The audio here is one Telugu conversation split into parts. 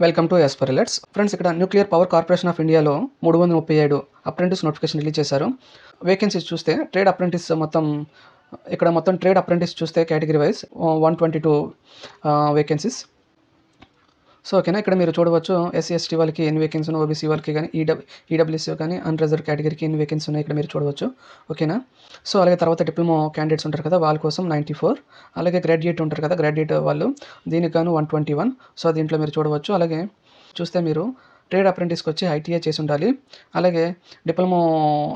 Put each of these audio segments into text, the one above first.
వెల్కమ్ టు ఎస్పరిలెట్స్ ఫ్రెండ్స్ ఇక్కడ న్యూక్లియర్ పవర్ కార్పొరేషన్ ఆఫ్ ఇండియాలో మూడు వందల ముప్పై ఏడు అప్రెంటిస్ నోటిఫికేషన్ రిలీజ్ చేశారు. వేకెన్సీస్ చూస్తే ట్రేడ్ అప్రెంటిస్ మొత్తం ఇక్కడ మొత్తం ట్రేడ్ అప్రెంటిస్ చూస్తే category wise one twenty two vacancies so ఓకేనా? ఇక్కడ మీరు చూడవచ్చు ఎస్సీ ఎస్టీ వాళ్ళకి ఎన్ని వేకెన్సీ ఉన్నాయి ఓబీసీ వాళ్ళకి కానీ ఈడబ్ల్యూ ఈడబ్ల్యూసీ కానీ అన్రిజర్వ్ కేటగిరీకి ఎన్ని వేకెన్సీ ఉన్నాయి ఇక్కడ మీరు చూడవచ్చు. ఓకేనా? సో అలాగే తర్వాత డిప్లొమా క్యాండిడేట్స్ ఉంటారు కదా వాళ్ళ కోసం నైంటీ ఫోర్ అలాగే గ్రాడ్యుయేట్ ఉంటారు కదా గ్రాడ్యుయేట్ వాళ్ళు దీనికి గాను వన్ ట్వంటీ వన్ సో దీంట్లో మీరు చూడవచ్చు. అలాగే చూస్తే మీరు ట్రేడ్ అప్రెంటిస్కి వచ్చి ఐటీఐ చేసి ఉండాలి. అలాగే డిప్లొమో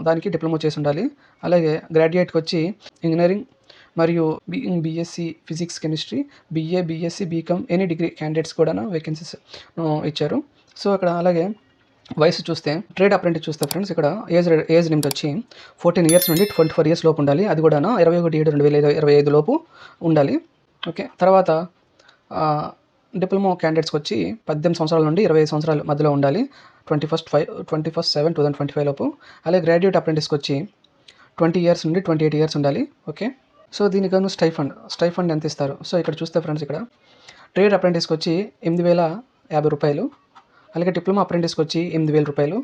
దానికి డిప్లొమో చేసి ఉండాలి. అలాగే గ్రాడ్యుయేట్కి వచ్చి ఇంజనీరింగ్ మరియు BSc physics chemistry BA BSc BCom any degree candidates కూడా వేకెన్సీస్ ఇచ్చారు. సో అక్కడ అలాగే వయసు చూస్తే ట్రేడ్ అప్రెంటిస్ చూస్తే ఫ్రెండ్స్ ఇక్కడ ఏజ్ ఏజ్ లిమిట్ వచ్చి ఫోర్టీన్ ఇయర్స్ నుండి ట్వంటీ ఫోర్ ఇయర్స్ లోపు ఉండాలి. అది కూడా ఇరవై ఒకటి ఏడు రెండు వేల ఇరవై ఐదు లోపు ఉండాలి. ఓకే తర్వాత డిప్లొమా క్యాండిడేట్స్కి వచ్చి పద్దెనిమిది సంవత్సరాల నుండి ఇరవై ఐదు సంవత్సరాల మధ్యలో ఉండాలి. Twenty first five twenty first seven two thousand twenty five లోపు. అలాగే గ్రాడ్యుయేట్ అప్రెంటిస్కి వచ్చి ట్వంటీ ఇయర్స్ నుండి ట్వంటీ ఎయిట్ ఇయర్స్ ఉండాలి. ఓకే. సో దీనికను స్టైఫండ్ స్టైఫండ్ ఎంత ఇస్తారు? సో ఇక్కడ చూస్తే ఫ్రెండ్స్ ఇక్కడ. ట్రేడ్ అప్రెంటిస్కి వచ్చి ఎనిమిది వేల యాభై రూపాయలు. అలాగే డిప్లొమా అప్రెంటిస్కి వచ్చి ఎనిమిది వేల రూపాయలు.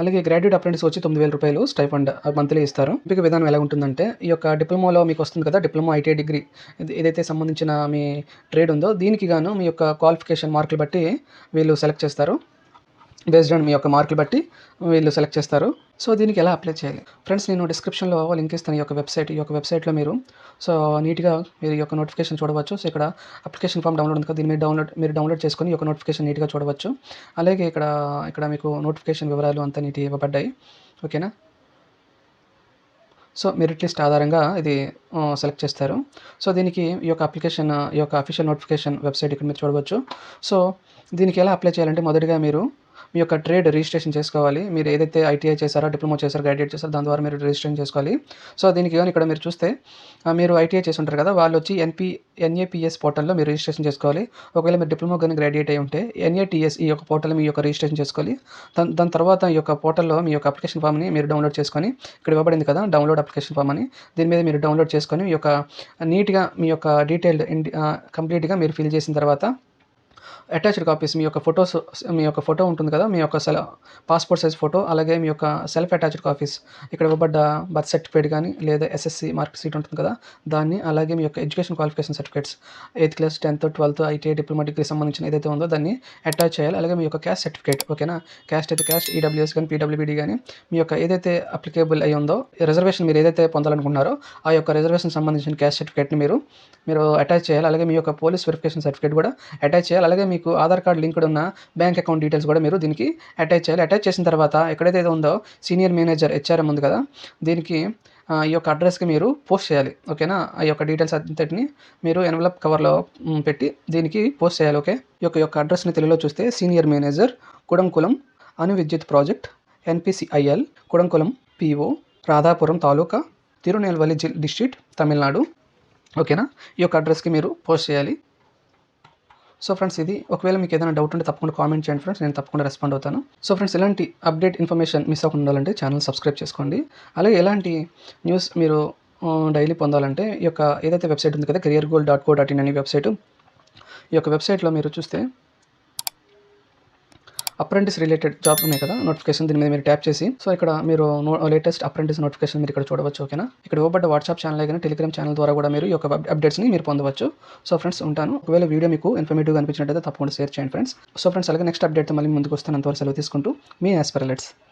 అలాగే గ్రాడ్యుయేట్ అప్రెంటిస్ వచ్చి తొమ్మిది వేల రూపాయలు స్టైఫండ్ మంత్లీ ఇస్తారు. ఎంపిక విధానం ఎలా ఉంటుందంటే ఈ యొక్క డిప్లొమాలో మీకు వస్తుంది కదా డిప్లొమా ఐటీఐ డిగ్రీ ఏదైతే సంబంధించిన మీ ట్రేడ్ ఉందో దీనికి గాను మీ యొక్క క్వాలిఫికేషన్ మార్కులు బట్టి వీళ్ళు సెలెక్ట్ చేస్తారు. బేస్డ్ ఆన్ మీ యొక్క మార్కులు బట్టి వీళ్ళు సెలెక్ట్ చేస్తారు. సో దీనికి ఎలా అప్లై చేయాలి? ఫ్రెండ్స్ నేను డిస్క్రిప్షన్లో లింక్ ఇస్తాను ఈ యొక్క వెబ్సైట్ ఈ యొక్క వెబ్సైట్లో మీరు. సో నీట్గా మీరు ఈ యొక్క నోటిఫికేషన్ చూడవచ్చు. సో ఇక్కడ అప్లికేషన్ ఫామ్ డౌన్లోడ్ ఉంది కదా దీన్ని మీరు డౌన్లోడ్ మీరు డౌన్లోడ్ చేసుకొని ఈ యొక్క నోటిఫికేషన్ నీట్గా చూడవచ్చు. అలాగే ఇక్కడ ఇక్కడ మీకు నోటిఫికేషన్ వివరాలు అంతా నీటి ఇవ్వబడ్డాయి. ఓకేనా సో మెరిట్ లిస్ట్ ఆధారంగా ఇది సెలెక్ట్ చేస్తారు. సో దీనికి ఈ యొక్క అప్లికేషన్ ఈ యొక్క అఫీషియల్ నోటిఫికేషన్ వెబ్సైట్ ఇక్కడ మీరు చూడవచ్చు. సో దీనికి ఎలా అప్లై చేయాలంటే మొదటిగా మీరు మీ యొక్క ట్రేడ్ రిజిస్ట్రేషన్ చేసుకోవాలి. మీరు ఏదైతే ఐటీఐ చేశారో డిప్లొమా చేశారో గ్రాడ్యుయేట్ చేశారో దాని ద్వారా మీరు రిజిస్ట్రేషన్ చేసుకోవాలి. సో దీనికి కానీ ఇక్కడ మీరు చూస్తే మీరు ఐటీఐ చేసి ఉంటారు కదా వాళ్ళు వచ్చి ఎన్పీ ఎన్ఏపిఎస్ పోర్టల్లో మీరు రిజిస్ట్రేషన్ చేసుకోవాలి. ఒకవేళ మీరు డిప్లొమా కానీ గ్రాడ్యుయేట్ అయి ఉంటే ఎన్ఏటిఎస్ ఈ యొక్క పోర్టల్ మీ యొక్క రిజిస్ట్రేషన్ చేసుకోవాలి. దాని దాని తర్వాత ఈ యొక్క పోర్టల్లో మీ యొక్క అప్లికేషన్ ఫామ్ని మీరు డౌన్లోడ్ చేసుకొని ఇక్కడ ఇవ్వబడింది కదా డౌన్లోడ్ అప్లికేషన్ ఫామ్ అని. దీని మీద మీరు డౌన్లోడ్ చేసుకొని మీ యొక్క నీట్గా మీ యొక్క డీటెయిల్డ్ కంప్లీట్గా మీరు ఫిల్ చేసిన తర్వాత అటాచ్డ్ కాపీస్ మీ యొక్క ఫొటోస్ మీ యొక్క ఫోటో ఉంటుంది కదా మీ యొక్క సెల్ పాస్పోర్ట్ సైజ్ ఫోటో అలాగే మీ యొక్క సెల్ఫ్ అటాచ్డ్ కాపీస్ ఇక్కడ ఇవ్వబడ్డ బర్త్ సర్టిఫికేట్ కానీ లేదా ఎస్ఎస్సి మార్క్ సీట్ ఉంటుంది కదా దాన్ని అలాగే మీ యొక్క education qualification certificates eighth class tenth twelfth ITI diploma degree సంబంధించిన ఏదైతే ఉందో దాన్ని అటాచ్ చేయాలి. అలాగే మీ యొక్క క్యాస్ట్ సర్టిఫికేట్ ఓకేనా క్యాస్ట్ అయితే క్యాస్ట్ ఈడబ్ల్యూఎస్ కానీ పీడబ్ల్యూబీడీ కానీ మీ యొక్క ఏదైతే అప్లికేబుల్ అయి ఉందో రిజర్వేషన్ మీరు ఏదైతే పొందాలనుకుంటున్నారో ఆ యొక్క రిజర్వేషన్ సంబంధించిన క్యాస్ట్ సర్టిఫికేట్ని మీరు మీరు అటాచ్ చేయాలి. అలాగే మీ యొక్క పోలీస్ వెరిఫికేషన్ సర్టిఫికేట్ కూడా అటాచ్ చేయాలి. అలాగే మీకు ఆధార్ కార్డ్ లింక్డ్ ఉన్న బ్యాంక్ అకౌంట్ డీటెయిల్స్ కూడా మీరు దీనికి అటాచ్ చేయాలి. అటాచ్ చేసిన తర్వాత ఎక్కడైతే ఉందో సీనియర్ మేనేజర్ హెచ్ఆర్ఎం ఉంది కదా దీనికి ఈ యొక్క అడ్రస్కి మీరు పోస్ట్ చేయాలి. ఓకేనా? ఆ యొక్క డీటెయిల్స్ అంతటిని మీరు ఎన్వలప్ కవర్లో పెట్టి దీనికి పోస్ట్ చేయాలి. ఓకే? ఈ యొక్క యొక్క అడ్రస్ని తెలుగులో చూస్తే సీనియర్ మేనేజర్ కుడంకులం అణు విద్యుత్ project NPCIL Kudankulam PO Radhapuram taluka Tirunelveli G district Tamil Nadu. ఓకేనా? ఈ యొక్క అడ్రస్కి మీరు పోస్ట్ చేయాలి. సో ఫ్రెండ్స్ ఇది ఒకవేళ మీకు ఏదైనా డౌట్ ఉంటే తప్పకుండా కామెంట్ చేయండి ఫ్రెండ్స్ నేను తప్పకుండా రెస్పాండ్ అవుతాను. సో ఫ్రెండ్స్ ఇలాంటి అప్డేట్ ఇన్ఫర్మేషన్ మిస్ అవ్వకుండా ఉండాలంటే ఛానల్ సబ్స్క్రైబ్ చేసుకోండి. అలాగే ఎలాంటి న్యూస్ మీరు డైలీ పొందాలంటే ఈ యొక్క ఏదైతే వెబ్సైట్ ఉంది కదా career goal dot co dot in అనే వెబ్సైట్ ఈ యొక్క వెబ్సైట్లో మీరు చూస్తే అప్రెంటిస్ రిలేటెడ్ జాబ్ ఉన్నాయి కదా నోటిఫికేషన్ దీని మీద మీరు ట్యాప్ చేసి. సో ఇక్కడ మీరు లేటెస్ట్ అప్రెంటిస్ నోటిఫికేషన్ మీరు ఇక్కడ చూడవచ్చు ఓకేనా? ఇక్కడ ఇవ్వబడ్డ వాట్సాప్ ఛానల్ కానీ టెలిగ్రామ్ ఛానల్ ద్వారా కూడా మీరు ఈ యొక్క అప్డేట్స్ని మీరు పొందవచ్చు. సో ఫ్రెండ్స్ ఉంటాను. ఒకవేళ వీడియో మీకు ఇన్ఫర్మేటివ్గా అనిపించినట్టయితే తప్పకుండా షేర్ చేయండి ఫ్రెండ్స్. సో ఫ్రెండ్స్ అలాగే నెక్స్ట్ అప్డేట్ మళ్ళీ ముందుకు వస్తాను. అంతవరకు సెలవు తీసుకుంటూ మీ యాస్పరలెట్స్.